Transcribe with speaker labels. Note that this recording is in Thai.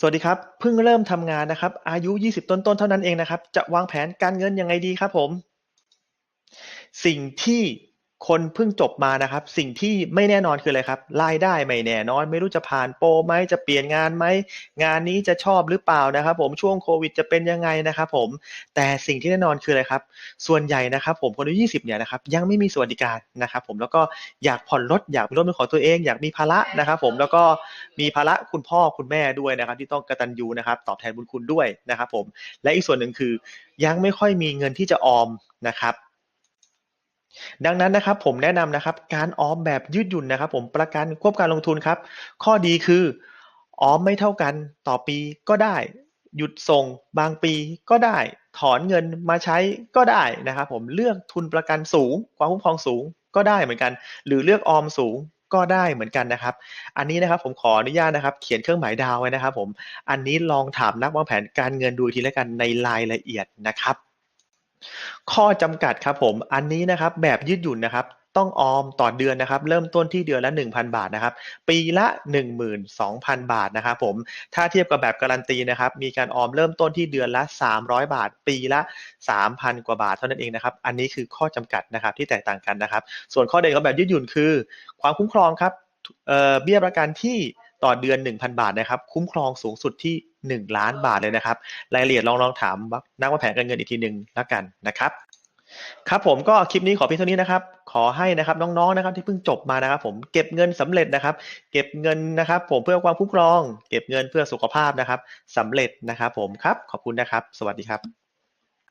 Speaker 1: สวัสดีครับ เพิ่งเริ่มทำงานนะครับ อายุ 20 ต้นๆ เท่านั้นเองนะครับ จะวางแผนการเงินยังไงดีครับผม สิ่งที่ คนเพิ่งจบมานะครับ สิ่งที่ไม่แน่นอนคืออะไรครับรายได้ไม่แน่นอน ไม่รู้จะผ่านโปรไหมจะเปลี่ยนงานไหมงานนี้จะชอบหรือเปล่านะครับ ผมช่วงโควิดจะเป็นยังไงนะครับผมแต่สิ่งที่แน่นอนคืออะไรครับ ส่วนใหญ่นะครับ ผมคนอายุ20เนี่ยนะครับยังไม่มีสวัสดิการนะครับ ผมแล้วก็อยากผ่อนรถอยากมีรถเป็นของตัวเอง อยากมีภาระนะครับ ผมแล้วก็มีภาระคุณพ่อคุณแม่ด้วยนะครับ ที่ต้องกระตัญญูนะครับตอบแทนบุญคุณด้วยนะครับ ผมและอีกส่วนหนึ่งคือยังไม่ค่อยมีเงินที่จะออมนะครับ ดังนั้นนะครับผมแนะนำนะครับการออมแบบยืดหยุ่นนะครับ ผมประกันควบการลงทุนครับ ข้อดีคือออมไม่เท่ากันต่อปีก็ได้ หยุดส่งบางปีก็ได้ ถอนเงินมาใช้ก็ได้นะครับผมเลือกทุนประกันสูง ความคุ้มครองสูงก็ได้เหมือนกัน หรือเลือกออมสูงก็ได้เหมือนกันนะครับ อันนี้นะครับผมขออนุญาตนะครับ เขียนเครื่องหมายดาวไว้นะครับผม อันนี้ลองถามนักวางแผนการเงินดูทีล้วกันในรายละเอียดนะครับ ข้อจำกัดครับผมอันนี้นะครับแบบยืดหยุ่นนะครับต้องออมต่อเดือนนะครับ เริ่มต้นที่เดือนละ 1,000 บาทนะครับ ปีละ 12,000 บาทนะครับผมถ้าเทียบกับแบบการันตีนะครับ มีการออมเริ่มต้นที่เดือนละ 300 บาท ปีละ 3,000 กว่าบาทเท่านั้นเองนะครับ อันนี้คือข้อจำกัดนะครับที่แตกต่างกันนะครับ ส่วนข้อเด่นของแบบยืดหยุ่นคือ ความคุ้มครองครับเเบี้ยประกันที่ต่อเดือน 1,000 บาทนะครับ คุ้มครองสูงสุดที่ 1 ล้านบาทเลยนะครับ รายละเอียดลองลองถามนักวางแผนการเงินอีกทีหนึ่งแล้วกันนะครับครับผมก็คลิปนี้ขอเพียงเท่านี้นะครับ ขอให้นะครับน้องๆนะครับที่เพิ่งจบมานะครับ ผมเก็บเงินสำเร็จนะครับ เก็บเงินนะครับ ผมเพื่อความคุ้มครอง เก็บเงินเพื่อสุขภาพนะครับสำเร็จนะครับ ผมครับขอบคุณนะครับ สวัสดีครับ